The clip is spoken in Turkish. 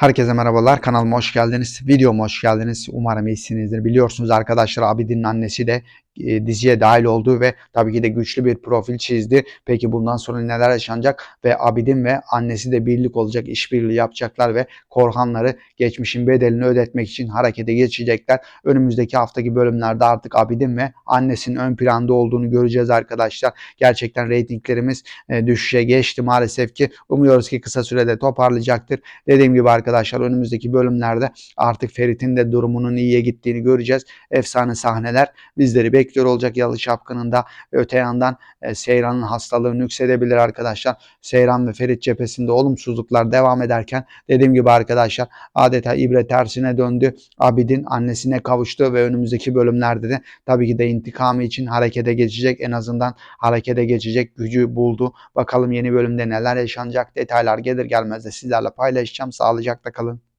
Herkese merhabalar. Kanalıma hoş geldiniz. Videoma hoş geldiniz. Umarım iyisinizdir. Biliyorsunuz arkadaşlar Abidin'in annesi de e, diziye dahil oldu ve tabii ki de güçlü bir profil çizdi. Peki bundan sonra neler yaşanacak ve Abidin ve annesi de birlik olacak, işbirliği yapacaklar ve Korhanları geçmişin bedelini ödetmek için harekete geçecekler. Önümüzdeki haftaki bölümlerde artık Abidin ve annesinin ön planda olduğunu göreceğiz arkadaşlar. Gerçekten reytinglerimiz e, düşüşe geçti maalesef ki. Umuyoruz ki kısa sürede toparlayacaktır. Dediğim gibi arkadaşlar önümüzdeki bölümlerde artık Ferit'in de durumunun iyiye gittiğini göreceğiz. Efsane sahneler bizleri bekliyor olacak Yalı Çapkın'ın da öte yandan e, Seyran'ın hastalığı nüksedebilir arkadaşlar. Seyran ve Ferit cephesinde olumsuzluklar devam ederken dediğim gibi arkadaşlar adeta ibre tersine döndü. Abidin annesine kavuştu ve önümüzdeki bölümlerde de tabii ki de intikamı için harekete geçecek. En azından harekete geçecek gücü buldu. Bakalım yeni bölümde neler yaşanacak detaylar gelir gelmez de sizlerle paylaşacağım. Sağlıcakla kalın.